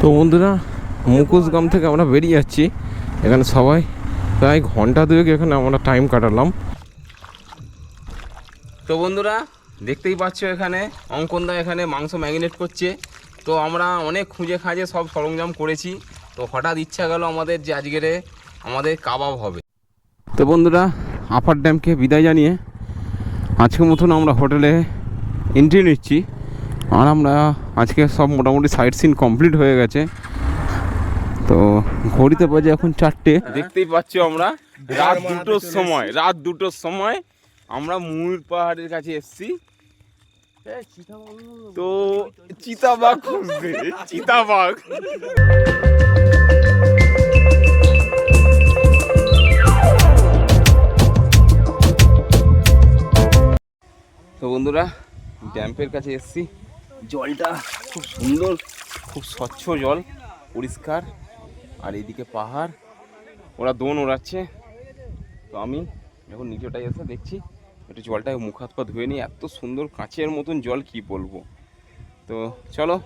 তো বন্ধুরা মুখোশগ্রাম থেকে আমরা বেরিয়ে যাচ্ছি, এখানে সবাই প্রায় ঘণ্টা দুয়েক এখানে আমরা টাইম কাটালাম। তো বন্ধুরা, দেখতেই পাচ্ছ এখানে অঙ্কনদা এখানে মাংস ম্যাগিনেট করছে। তো আমরা অনেক খুঁজে খাঁজে সব সরঞ্জাম করেছি। তো হঠাৎ ইচ্ছা গেল আমাদের যে আজকের আমাদের কাবাব হবে। তো বন্ধুরা আপার ড্যামকে বিদায় জানিয়ে আজকের মতন আমরা হোটেলে এন্ট্রি নিচ্ছি। আর আমরা আজকে সব মোটামুটি সাইট সিন কমপ্লিট হয়ে গেছে। তো ঘড়িতে বাজে এখন চারটে। দেখতেই পাচ্ছি আমরা রাত দুটোর সময়, রাত দুটোর সময় আমরা ময়ূর পাহাড়ের কাছে এসেছি। তো চিতাবাঘ খুঁজতে চিতাবাঘ। তো বন্ধুরা ড্যাম্পের কাছে এসেছি। জলটা খুব সুন্দর। খুব স্বচ্ছ জল, পরিষ্কার। আর এদিকে পাহাড়, ওরা দোন ওড়াচ্ছে। তো আমি এখন নিচেটায় এসে দেখছি, একটু জলটায় মুখ হাত পা ধুয়ে নিই, এত সুন্দর কাঁচের মতন জল কি বলব? তো চলো,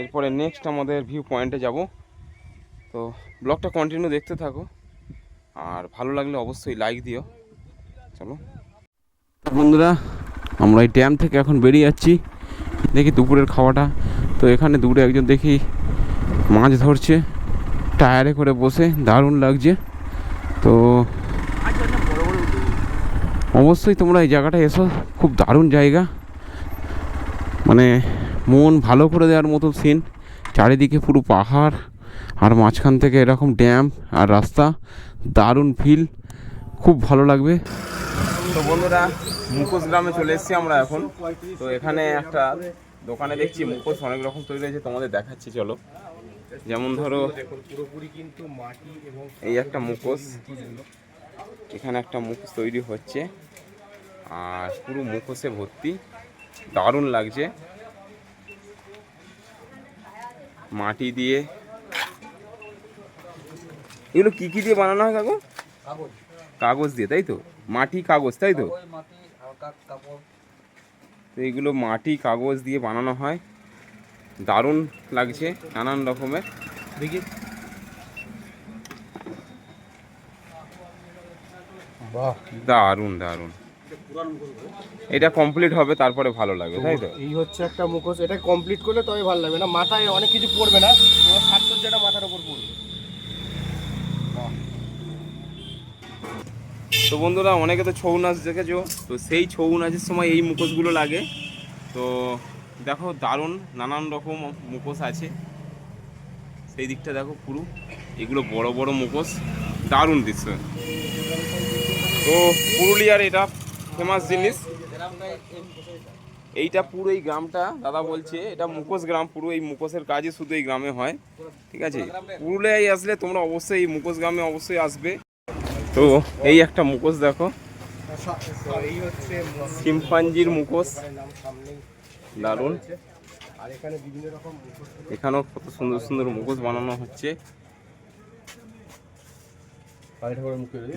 এরপরে নেক্সট আমাদের ভিউ পয়েন্টে যাব। তো ব্লগটা কন্টিনিউ দেখতে থাকো। আর ভালো লাগলে অবশ্যই লাইক দিও। চলো। বন্ধুরা, আমরা এই ড্যাম থেকে এখন বেরিয়ে যাচ্ছি। দেখি দুপুরের খাওয়াটা। তো এখানে দূরে একজন দেখি মাছ ধরছে, টায়ারে করে বসে, দারুণ লাগছে। তো অবশ্যই তোমরা এই জায়গাটা এসো, খুব দারুণ জায়গা। মানে মন ভালো করে দেওয়ার মতো সিন চারিদিকে পুরো পাহাড়, আর মাঝখান থেকে এরকম ড্যাম আর রাস্তা, দারুণ ফিল খুব ভালো লাগবে। তো বন্ধুরা মুখোশ গ্রামে চলে এসেছি আমরা এখন। তো এখানে একটা দোকানে দেখছি মুখোশ অনেক রকম তৈরি হয়েছে তোমাদের দেখাচ্ছি চলো। যেমন ধরো পুরোপুরি কিন্তু এই একটা মুখোশ। এখানে একটা মুখোশ তৈরি হচ্ছে। আর পুরো মুখোশে ভর্তি। দারুণ লাগছে। মাটি দিয়ে। এগুলো কি কি দিয়ে বানানো হয় কাগজ কাগজ। কাগজ দিয়ে তাই তো? মাটি কাগজ তাই তো? তো এইগুলো মাটি কাগজ দিয়ে বানানো হয়। দারুণ লাগছে নানান রকমের। দেখি। বাহ। দারুণ দারুণ। এটা কমপ্লিট হবে তারপরে ভালো লাগবে তাই তো? এই হচ্ছে একটা মুখোশ। এটা কমপ্লিট করলে তবে ভালো লাগবে না। মাথায় অনেক কিছু পড়বে না। তোমার সাজসজ্জাটা মাথার উপর পড়বে। তো বন্ধুরা, অনেকে তো ছৌ নাচ দেখেছ, তো সেই ছৌ নাচের সময় এই মুখোশগুলো লাগে। তো দেখো, দারুণ নানান রকম মুখোশ আছে। সেই দিকটা দেখো পুরো, এগুলো বড় বড় মুখোশ, দারুণ দৃশ্য। তো পুরুলিয়ার এটা ফেমাস জিনিস। এইটা পুরো এই গ্রামটা, দাদা বলছে, এটা মুখোশ গ্রাম, পুরো এই মুখোশের কাজই শুধু এই গ্রামে হয়। ঠিক আছে? পুরুলিয়ায় আসলে তোমরা অবশ্যই এই মুখোশ গ্রামে অবশ্যই আসবে। তো এই একটা মুখোশ দেখো। শিম্পাঞ্জির মুখোশ। মুখোশ এখানেও কত সুন্দর সুন্দর মুখোশ বানানো হচ্ছে।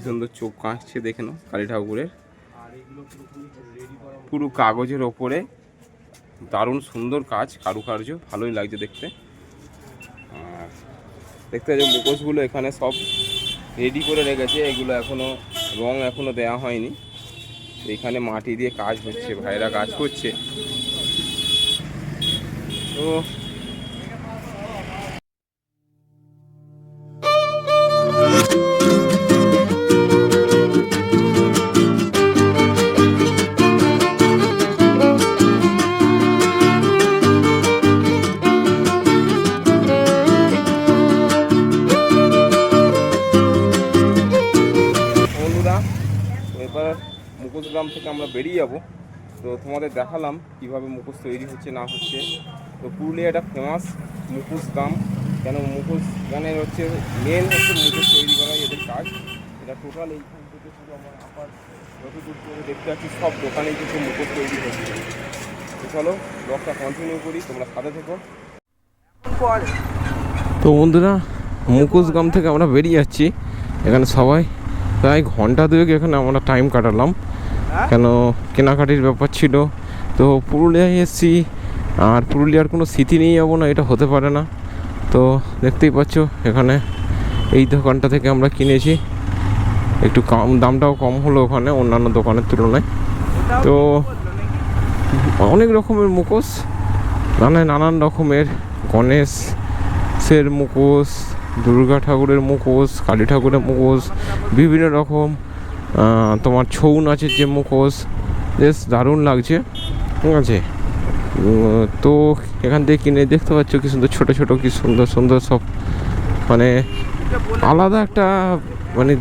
সুন্দর চোখ কাঁচছে, দেখে নাও, কালী ঠাকুরের। পুরো কাগজের ওপরে। দারুণ সুন্দর কাজ, কারুকার্য, ভালোই লাগছে দেখতে। আর দেখতে যে মুখোশগুলো এখানে সব রেডি করে রেখেছে, এগুলো এখনও রং এখনও দেওয়া হয়নি। এখানে মাটি দিয়ে কাজ হচ্ছে, ভাইরা কাজ করছে। তো এবার মুখোশ গ্রাম থেকে আমরা বেরিয়ে যাব। তো তোমাদের দেখালাম কীভাবে মুখোশ তৈরি হচ্ছে, না হচ্ছে। তো পুরুলিয়া এটা ফেমাস মুখোশ গ্রাম। কেন মুখোশ গানের হচ্ছে মেন হচ্ছে মুখোশ তৈরি করা এদের কাজ। এটা টোটাল এইখান থেকে শুধু আমার আপার যতদূর করে দেখতে পাচ্ছি, সব দোকানেই কিছু মুখোশ তৈরি হচ্ছে। তো চলো ব্লগটা কন্টিনিউ করি, তোমরা সাথে থেকো। তো বন্ধুরা মুখোশগ্রাম থেকে আমরা বেরিয়ে যাচ্ছি। এখানে সবাই প্রায় ঘণ্টা দুয়েক এখানে আমরা টাইম কাটালাম। কেন কেনাকাটির ব্যাপার ছিল। তো পুরুলিয়ায় এসেছি আর পুরুলিয়ার কোনো স্মৃতি নিয়ে যাব না এটা হতে পারে না। তো দেখতেই পাচ্ছ এখানে এই দোকানটা থেকে আমরা কিনেছি। একটু কম দামটাও কম হলো ওখানে অন্যান্য দোকানের তুলনায়। তো অনেক রকমের মুখোশ মানে নানান রকমের। গণেশের মুখোশ দুর্গা ঠাকুরের মুখোশ, কালী ঠাকুরের মুখোশ, বিভিন্ন রকম তোমার ছৌ নাচের যে মুখোশ। বেশ দারুণ লাগছে, ঠিক আছে? তো এখান থেকে কিনে দেখতে পাচ্ছ কি সুন্দর, ছোট ছোট, কি সুন্দর সুন্দর সব। মানে আলাদা একটা মানে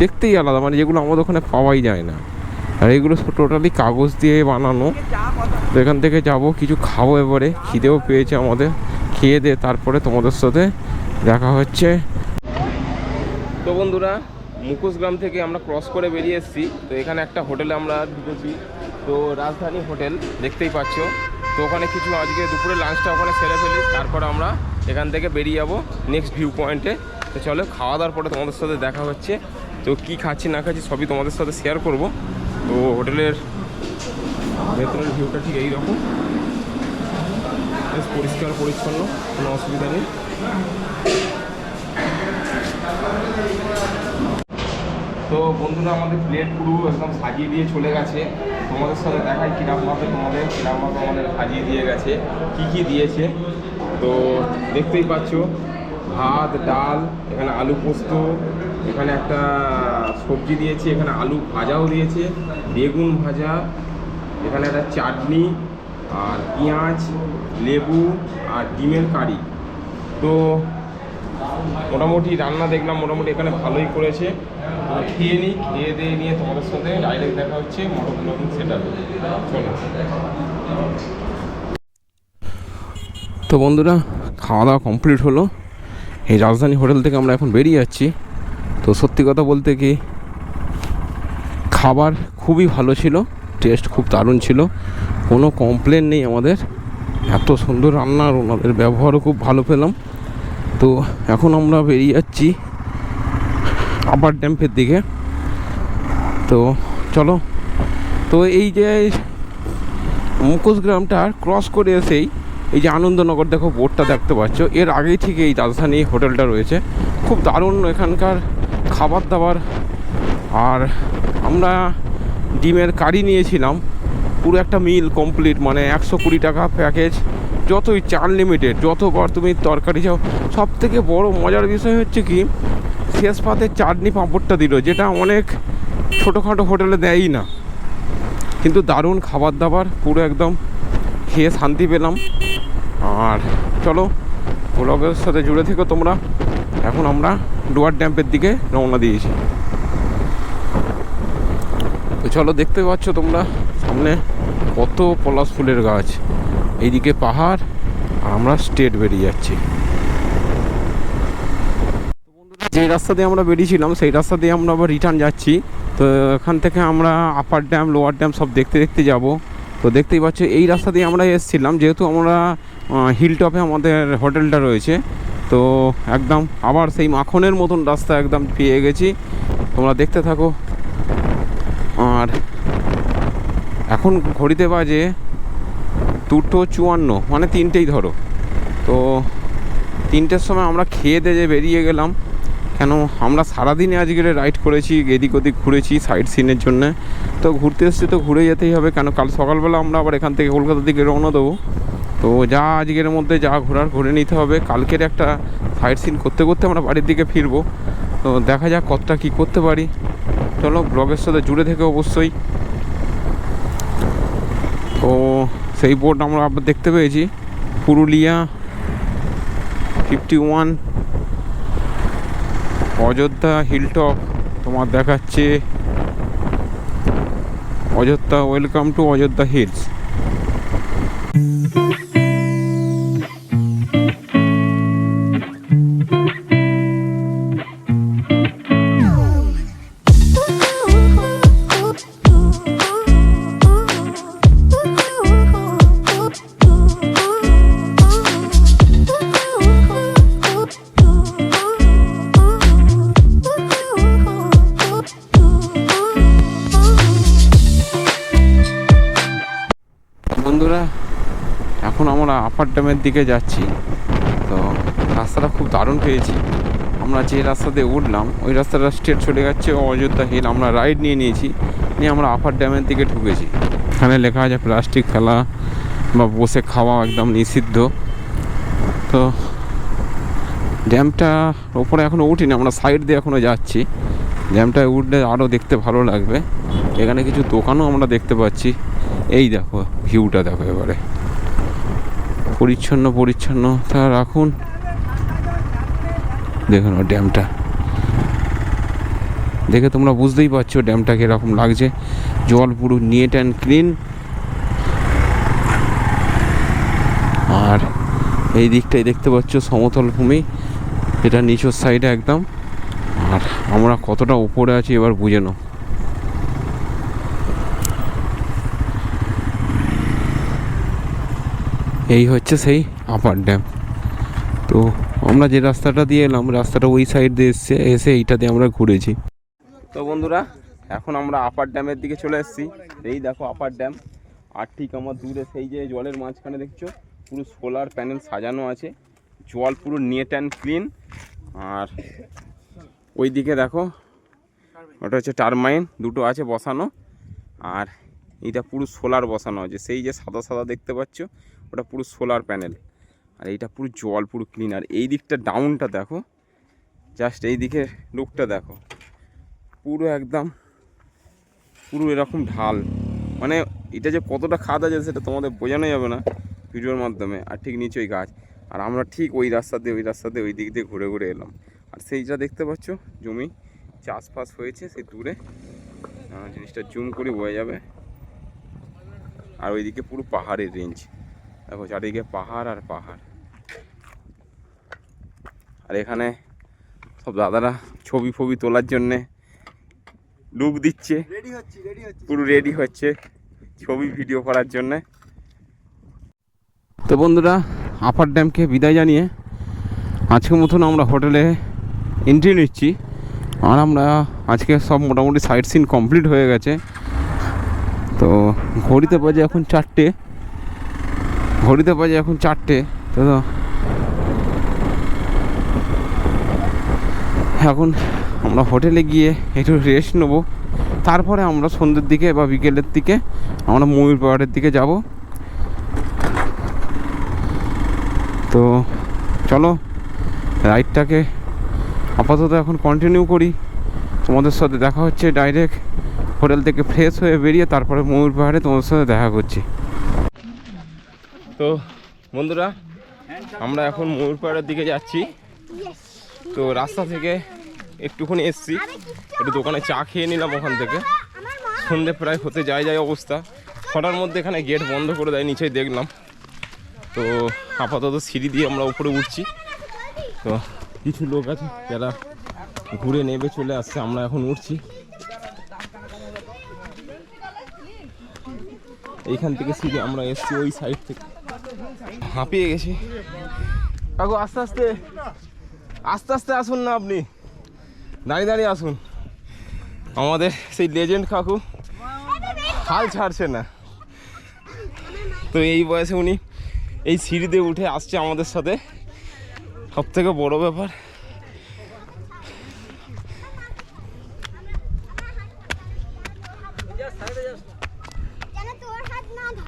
দেখতেই আলাদা মানে যেগুলো আমাদের ওখানে পাওয়াই যায় না। আর এগুলো টোটালি কাগজ দিয়ে বানানো। তো এখান থেকে যাব, কিছু খাব এবারে, খিদেও পেয়েছে আমাদের। খেয়ে দিয়ে তারপরে তোমাদের সাথে দেখা হচ্ছে। তো বন্ধুরা মুখোশগ্রাম থেকে আমরা ক্রস করে বেরিয়ে এসেছি। তো এখানে একটা হোটেলে আমরা ঢুকেছি। তো রাজধানী হোটেল, দেখতেই পাচ্ছ। তো ওখানে কিছু আজকে দুপুরে লাঞ্চটা ওখানে সেরে ফেলি। তারপর আমরা এখান থেকে বেরিয়ে যাব নেক্সট ভিউ পয়েন্টে তো চলো খাওয়া দাওয়ার পরে তোমাদের সাথে দেখা হচ্ছে। তো কি খাচ্ছি, না খাচ্ছি সবই তোমাদের সাথে শেয়ার করব। তো হোটেলের ভেতরের ভিউটা ঠিক এইরকম। বেশ পরিষ্কার, পরিচ্ছন্ন, কোনো অসুবিধা নেই। তো বন্ধুরা, আমাদের প্লেট পুরো একদম সাজিয়ে দিয়ে চলে গেছে। তোমাদের সাথে দেখাই কিরমভাবে তোমাদের, কিরমভাবে আমাদের সাজিয়ে দিয়ে গেছে, কি কি দিয়েছে। তো দেখতেই পাচ্ছ, ভাত, ডাল, এখানে আলু পোস্ত, এখানে একটা সবজি দিয়েছে, এখানে আলু ভাজাও দিয়েছে, বেগুন ভাজা, এখানে একটা চাটনি, আর পেঁয়াজ, লেবু, আর ডিমের কারি। তো মোটামুটি রান্না দেখলাম, মোটামুটি এখানে ভালোই করেছে। খেয়ে নিই, খেয়ে দিয়ে নিয়ে তোমাদের সাথে ডাইরেক্ট দেখা হচ্ছে তো বন্ধুরা, খাওয়া দাওয়া কমপ্লিট হলো। এই রাজধানী হোটেল থেকে আমরা এখন বেরিয়ে যাচ্ছি। তো সত্যি কথা বলতে কি, খাবার খুবই ভালো ছিল টেস্ট খুব দারুণ ছিল। কোনো কমপ্লেন নেই আমাদের। এত সুন্দর রান্না আর ওনাদের ব্যবহারও খুব ভালো পেলাম। তো এখন আমরা বেরিয়ে যাচ্ছি আপার ড্যাম্পের দিকে। তো চলো। তো এই যে মুখোশ গ্রামটা ক্রস করে এসেই এই যে আনন্দনগর দেখো বোর্ডটা দেখতে পাচ্ছ। এর আগেই থেকে এই রাজধানী হোটেলটা রয়েছে। খুব দারুণ এখানকার খাবার দাবার আর আমরা ডিমের কারি নিয়েছিলাম। পুরো একটা মিল কমপ্লিট মানে একশো কুড়ি টাকা প্যাকেজ যত ইচ্ছা আনলিমিটেড যতবার তুমি তরকারি চাও সব থেকে বড় মজার বিষয় হচ্ছে কি, শেষ পাতে চাটনি পাঁপড়টা দিল, যেটা অনেক ছোটোখাটো হোটেলে দেয়ই না। কিন্তু দারুণ খাবার দাবার পুরো একদম খেয়ে শান্তি পেলাম। আর চলো ব্লগের সাথে জুড়ে থেকো তোমরা। এখন আমরা ডুয়ার ড্যাম্পের দিকে রওনা দিয়েছি। তো চলো, দেখতে পাচ্ছ তোমরা সামনে কত পলাশ ফুলের গাছ। এইদিকে পাহাড়, আর আমরা স্টেট বেরিয়ে যাচ্ছি। যে রাস্তা দিয়ে আমরা বেরিয়েছিলাম, সেই রাস্তা দিয়ে আমরা আবার রিটার্ন যাচ্ছি। তো এখান থেকে আমরা আপার ড্যাম লোয়ার ড্যাম সব দেখতে দেখতে যাব। তো দেখতেই পাচ্ছ, এই রাস্তা দিয়ে আমরা এসেছিলাম, যেহেতু আমরা হিল টপে আমাদের হোটেলটা রয়েছে। তো একদম আবার সেই মাখনের মতন রাস্তা একদম পেয়ে গেছি। তোমরা দেখতে থাকো। আর এখন ঘড়িতে বাজে দুটো চুয়ান্ন মানে তিনটেই ধরো। তো তিনটের সময় আমরা খেয়ে দিয়ে বেরিয়ে গেলাম, কেন আমরা সারাদিনে আজকে রাইড করেছি, এদিক ওদিক ঘুরেছি সাইড সিনের জন্য। তো ঘুরতে এসছি তো ঘুরে যেতেই হবে, কেন কাল সকালবেলা আমরা আবার এখান থেকে কলকাতার দিকে রওনা দেবো। তো যা আজকের মধ্যে যা ঘোরার ঘুরে নিতে হবে। কালকের একটা সাইড সিন করতে করতে আমরা বাড়ির দিকে ফিরবো। তো দেখা যাক কতটা কী করতে পারি। চলো ব্লগের সাথে জুড়ে থেকে অবশ্যই। তো সেই বোর্ড আমরা আবার দেখতে পেয়েছি। Purulia fifty one Ayodhya hilltop তোমার দেখাচ্ছে। Ayodhya welcome to Ayodhya hills বন্ধুরা আমরা আপার ড্যামের দিকে যাচ্ছি। তো রাস্তাটা খুব দারুণ পেয়েছি। আমরা যে রাস্তা দিয়ে উঠলাম, ওই রাস্তাটা স্ট্রেট চলে যাচ্ছে অযোধ্যা হিল আমরা রাইড নিয়ে নিয়েছি, নিয়ে আমরা আপার ড্যামের দিকে ঢুকেছি। এখানে লেখা আছে প্লাস্টিক ফেলা বা বসে খাওয়া একদম নিষিদ্ধ। তো ড্যামটা ওপরে এখনও উঠিনি, আমরা সাইড দিয়ে এখনও যাচ্ছি। ড্যামটায় উঠলে আরও দেখতে ভালো লাগবে। এখানে কিছু দোকানও আমরা দেখতে পাচ্ছি। এই দেখো ভিউটা দেখো এবারে। পরিচ্ছন্ন, পরিচ্ছন্নতা রাখুন। দেখুন ও ড্যামটা। দেখে তোমরা বুঝতেই পারছ ড্যামটা কীরকম লাগছে। জল পুরো নিট অ্যান্ড ক্লিন আর এই দিকটাই দেখতে পাচ্ছ সমতল ভূমি। এটা নিচের সাইডে একদম। আর আমরা কতটা উপরে আছি এবার বুঝে নাও। এই হচ্ছে সেই আপার ড্যাম তো আমরা যে রাস্তাটা দিয়ে এলাম, রাস্তাটা ওই সাইড দিয়ে এসছে, এসে এইটা দিয়ে আমরা ঘুরেছি। তো বন্ধুরা, এখন আমরা আপার ড্যামের দিকে চলে এসেছি। এই দেখো আপার ড্যাম আর ঠিক আমার দূরে সেই যে জলের মাঝখানে দেখছ, পুরো সোলার প্যানেল সাজানো আছে। জল পুরো নেট অ্যান্ড ক্লিন আর ওই দিকে দেখো, ওটা হচ্ছে টারমাইন দুটো আছে বসানো। আর এইটা পুরো সোলার বসানো আছে। সেই যে সাদা সাদা দেখতে পাচ্ছ ওটা পুরো সোলার প্যানেল আর এইটা পুরো জল, পুরো ক্লিন আর এই দিকটা ডাউনটা দেখো। জাস্ট এই দিকে লুকটা দেখো। পুরো একদম, পুরো এরকম ঢাল। মানে এটা যে কতটা খাদ আছে সেটা তোমাদের বোঝানো যাবে না ভিডিওর মাধ্যমে। আর ঠিক নিচে ওই গাছ। আর আমরা ঠিক ওই রাস্তা দিয়ে, ওই রাস্তা দিয়ে ওই দিক দিয়ে ঘুরে ঘুরে এলাম। আর সেইটা দেখতে পাচ্ছ, জমি চাষবাস হয়েছে সেই দূরে। জিনিসটা জুম করে বোঝা যাবে। আর ওইদিকে পুরো পাহাড়ের রেঞ্জ দেখো চারিদিকে পাহাড় আর পাহাড়। আর এখানে সব দাদারা ছবি ফবি তোলার জন্যে লুক দিচ্ছে। পুরো রেডি হচ্ছে ছবি ভিডিও করার জন্যে। তো বন্ধুরা আপার ড্যামকে বিদায় জানিয়ে আজকের মতন আমরা হোটেলে এন্ট্রি নিচ্ছি। আর আমরা আজকে সব মোটামুটি সাইট সিন কমপ্লিট হয়ে গেছে। তো ঘড়িতে বাজে এখন চারটে। ঘড়িতে বাজে এখন চারটে, তো এখন আমরা হোটেলে গিয়ে একটু রেস্ট নেব। তারপরে আমরা সন্ধ্যের দিকে বা বিকেলের দিকে আমরা ময়ূর পাহাড়ের দিকে যাব। তো চলো, রাইডটাকে আপাতত এখন কন্টিনিউ করি। তোমাদের সাথে দেখা হচ্ছে ডাইরেক্ট হোটেল থেকে ফ্রেশ হয়ে বেরিয়ে তারপরে ময়ূর পাহাড়ে তোমাদের সাথে দেখা করছি। তো বন্ধুরা, আমরা এখন ময়ূর পাহাড়ের দিকে যাচ্ছি। তো রাস্তা থেকে একটুখানি এসছি, একটু দোকানে চা খেয়ে নিলাম ওখান থেকে। সন্ধে প্রায় হতে যায় যায় অবস্থা। ছটার মধ্যে এখানে গেট বন্ধ করে দেয়, নিচেই দেখলাম। তো আপাতত সিঁড়ি দিয়ে আমরা উপরে উঠছি। তো কিছু লোক আছে যারা ঘুরে নেবে, চলে আসছে, আমরা এখন উঠছি। এইখান থেকে সিঁড়ি আমরা এসছি ওই সাইড থেকে। হাঁপিয়ে গেছি। কাকু, আস্তে আস্তে আস্তে আস্তে আসুন না আপনি। দাঁড়িয়ে দাঁড়িয়ে আসুন। আমাদের সেই লেজেন্ড কাকু হাল ছাড়ছে না। তো এই বয়সে উনি এই সিঁড়ি দিয়ে উঠে আসছে আমাদের সাথে। সব থেকে বড় ব্যাপার।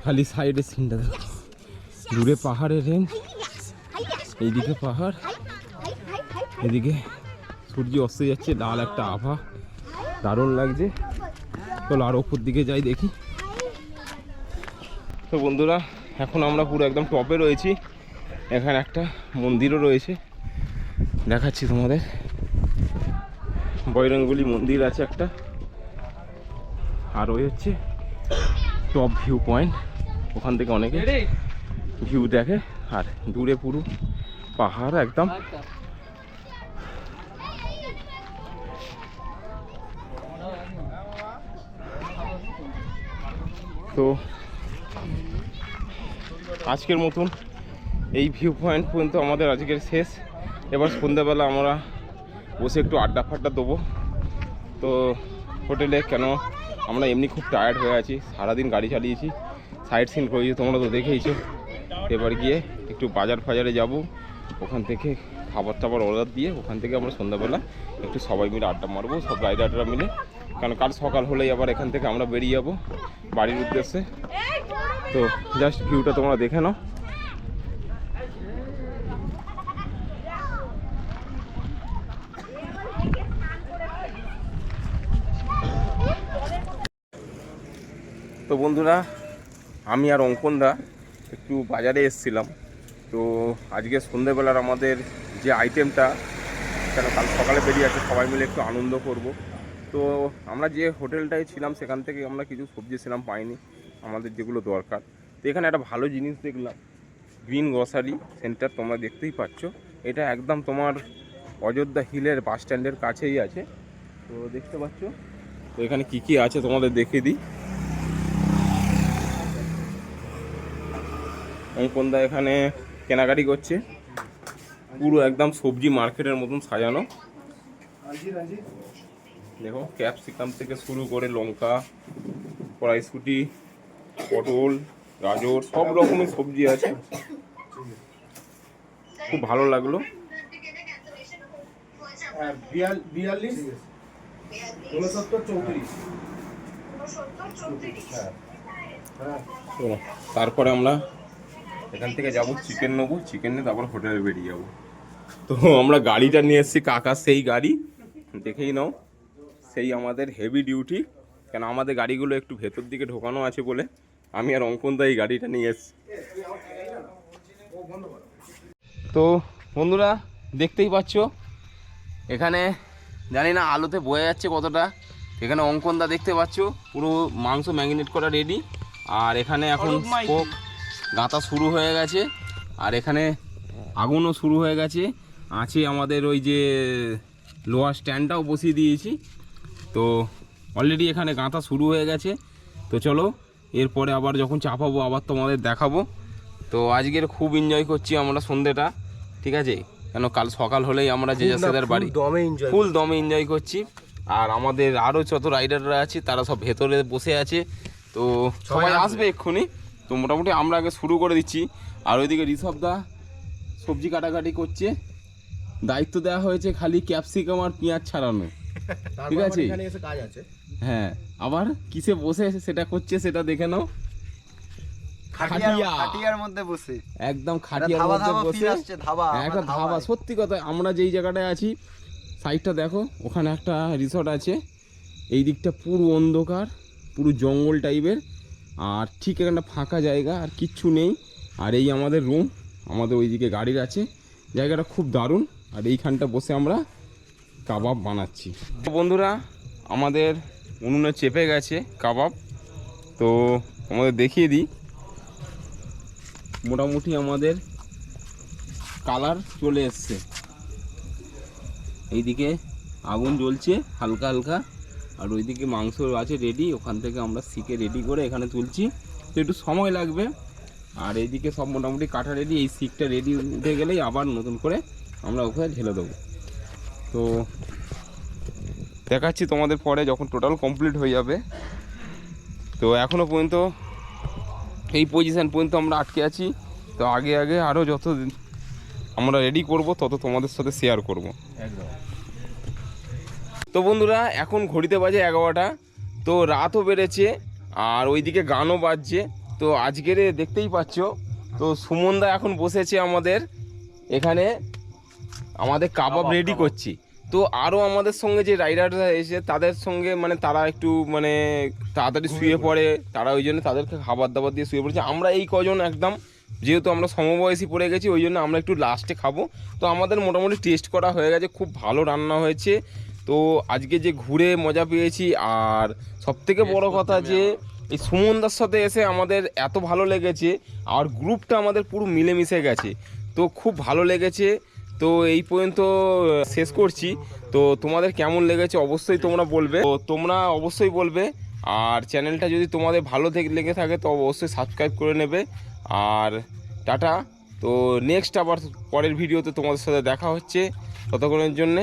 খালি সাইডে সিনটা দেখো। দূরে পাহাড়ের রেঞ্জ এইদিকে পাহাড়। এদিকে সূর্য অস্ত যাচ্ছে, লাল একটা আভা। দারুণ লাগছে। চলো আর ওপর দিকে যাই দেখি। তো বন্ধুরা, এখন আমরা পুরো একদম টপে রয়েছি। এখানে একটা মন্দিরও রয়েছে। দেখাচ্ছি তোমাদের। বৈরঙ্গুলি মন্দির আছে একটা। আর ওই হচ্ছে টপ ভিউ পয়েন্ট ওখান থেকে অনেকে ভিউ দেখে, আর দূরে পুরো পাহাড় একদম। তো আজকের মতন এই ভিউ পয়েন্ট পর্যন্ত আমাদের আজকের শেষ। এবার সন্ধ্যাবেলা আমরা বসে একটু আড্ডা ফাড্ডা দেবো। তো হোটেলে কেন আমরা এমনি খুব টায়ার্ড হয়ে আছি, সারাদিন গাড়ি চালিয়েছি সাইড সিন করেছি, তোমরা তো দেখেইছো। এবার গিয়ে একটু বাজার ফাজারে যাব। ওখান থেকে খাবার টাবার অর্ডার দিয়ে ওখান থেকে আমরা সন্ধ্যাবেলা একটু সবাই মিলে আড্ডা মারবো, সব রাইডাররা মিলে। কারণ কাল সকাল হলেই আবার এখান থেকে আমরা বেরিয়ে যাব বাড়ির উদ্দেশ্যে। তো জাস্ট ভিউটা তোমরা দেখে নাও। তো বন্ধুরা, আমি আর অঙ্কনদা একটু বাজারে এসেছিলাম। তো আজকে সন্ধেবেলার আমাদের যে আইটেমটা কেন কাল সকালে বেরিয়ে আছে, সবাই মিলে একটু আনন্দ করব। তো আমরা যে হোটেলটায় ছিলাম, সেখান থেকে আমরা কিছু সবজি ছিলাম পাইনি, আমাদের যেগুলো দরকার। তো এখানে একটা ভালো জিনিস দেখলাম, গ্রিন গ্রসারি সেন্টার তোমরা দেখতেই পাচ্ছ। এটা একদম তোমার অযোধ্যা হিলের বাস স্ট্যান্ডের কাছেই আছে। তো দেখতে পাচ্ছ? তো এখানে কি কি আছে তোমাদের দেখিয়ে দিই। অঙ্কনদা এখানে কেনাকাটি করছে? পুরো একদম সবজি মার্কেটের মতন সাজানো। দেখো ক্যাপসিকাম থেকে শুরু করে লঙ্কা কড়াইশুটি পটল গাজর সব রকমের সবজি আছে। খুব ভালো লাগল। হ্যাঁ বিয়াল্লিশ চৌত্রিশ। তারপরে আমরা এখান থেকে যাব চিকেন নেব চিকেন নিয়ে তারপর হোটেলে বেরিয়ে যাব। তো আমরা গাড়িটা নিয়ে এসেছি কাকা সেই গাড়ি। দেখেই নাও সেই আমাদের হেভি ডিউটি কেন আমাদের গাড়িগুলো একটু ভেতর দিকে ঢোকানো আছে বলে আমি আর অঙ্কনদা এই গাড়িটা নিয়ে এসেছি। তো বন্ধুরা দেখতেই পাচ্ছ এখানে জানি না আলোতে বোঝা যাচ্ছে কতটা। এখানে অঙ্কনদা দেখতে পাচ্ছ পুরো মাংস ম্যাগনেট করা রেডি আর এখানে এখন স্পোক গাঁথা শুরু হয়ে গেছে আর এখানে আগুনও শুরু হয়ে গেছে। আছে আমাদের ওই যে লোহার স্ট্যান্ডটাও বসিয়ে দিয়েছি। তো অলরেডি এখানে গাঁথা শুরু হয়ে গেছে। তো চলো এরপরে আবার যখন চাপাবো আবার তোমাদের দেখাবো। তো আজকের খুব এনজয় করছি আমরা সন্ধ্যেটা ঠিক আছে? কেন কাল সকাল হলেই আমরা যে যার বাড়ি দমে এনজয় ফুল দমে এনজয় করছি। আর আমাদের আরও যত রাইডাররা আছে তারা সব ভেতরে বসে আছে। তো সবাই আসবে এক্ষুনি। তো মোটামুটি আমরা আগে শুরু করে দিচ্ছি। আর ওইদিকে ঋষভদা সবজি কাটাকাটি করছে। দায়িত্ব দেওয়া হয়েছে খালি ক্যাপসিকাম আর পেঁয়াজ ছাড়ানো। ঠিক আছে। এখানে এসে কাজ আছে। হ্যাঁ আবার কিসে বসে সেটা করছে সেটা দেখে নাও। খাটিয়ার মধ্যে বসে। একদম খাটিয়ার ধাবা মধ্যে বসে। ধাবা হ্যাঁ, একটা ধাবা। সত্যি কথা আমরা যেই জায়গাটায় আছি সাইডটা দেখো ওখানে একটা রিসর্ট আছে। এই দিকটা পুরো অন্ধকার পুরো জঙ্গল টাইপের আর ঠিক এখানটা ফাঁকা জায়গা, আর কিচ্ছু নেই। আর এই আমাদের রুম আমাদের ওইদিকে গাড়ির আছে। জায়গাটা খুব দারুণ। আর এইখানটা বসে আমরা কাবাব বানাচ্ছি। তো বন্ধুরা, আমাদের উনুনে চেপে গেছে কাবাব। তো আমাদের দেখিয়ে দিই। মোটামুটি আমাদের কালার চলে এসছে। এইদিকে আগুন জ্বলছে, হালকা হালকা। আর ওইদিকে মাংস আছে রেডি ওখান থেকে আমরা শিখে রেডি করে এখানে তুলছি। তো একটু সময় লাগবে। আর এইদিকে সব মোটামুটি কাটা রেডি এই শিকটা রেডি উঠে গেলেই আবার নতুন করে আমরা ওখানে ঢেলে দেবো। তো দেখাচ্ছি তোমাদের পরে যখন টোটাল কমপ্লিট হয়ে যাবে। তো এখনও পর্যন্ত এই পজিশান পর্যন্ত আমরা আটকে আছি। তো আগে আগে আরও যত আমরা রেডি করব, তত তোমাদের সাথে শেয়ার করব। একদম। তো বন্ধুরা এখন ঘড়িতে বাজে এগারোটা। তো রাতও বেড়েছে আর ওইদিকে গানও বাজছে। তো আজকের দেখতেই পাচ্ছ তো সুমনদা এখন বসেছে আমাদের এখানে। আমাদের কাবাব রেডি করছি। তো আরও আমাদের সঙ্গে যে রাইডাররা এসে তাদের সঙ্গে মানে তারা একটু মানে তাড়াতাড়ি শুয়ে পড়ে তারা ওই জন্য তাদেরকে খাবার দাবার দিয়ে শুয়ে পড়েছে। আমরা এই কজন একদম যেহেতু আমরা সমবয়সী পড়ে গেছি ওই জন্য আমরা একটু লাস্টে খাব। তো আমাদের মোটামুটি টেস্ট করা হয়ে গেছে খুব ভালো রান্না হয়েছে। তো আজকে যে ঘুরে মজা পেয়েছি আর সবথেকে বড় কথা যে এই সুমনদার সাথে এসে আমাদের এত ভালো লেগেছে আর গ্রুপটা আমাদের পুরো মিলেমিশে গেছে। তো খুব ভালো লেগেছে। তো এই পর্যন্ত শেষ করছি। তো তোমাদের কেমন লেগেছে অবশ্যই তোমরা বলবে। তো তোমরা অবশ্যই বলবে। আর চ্যানেলটা যদি তোমাদের ভালো থেকে লেগে থাকে তো অবশ্যই সাবস্ক্রাইব করে নেবে। আর টাটা। তো নেক্সট আবার পরের ভিডিওতে তোমাদের সাথে দেখা হচ্ছে। ততক্ষণের জন্যে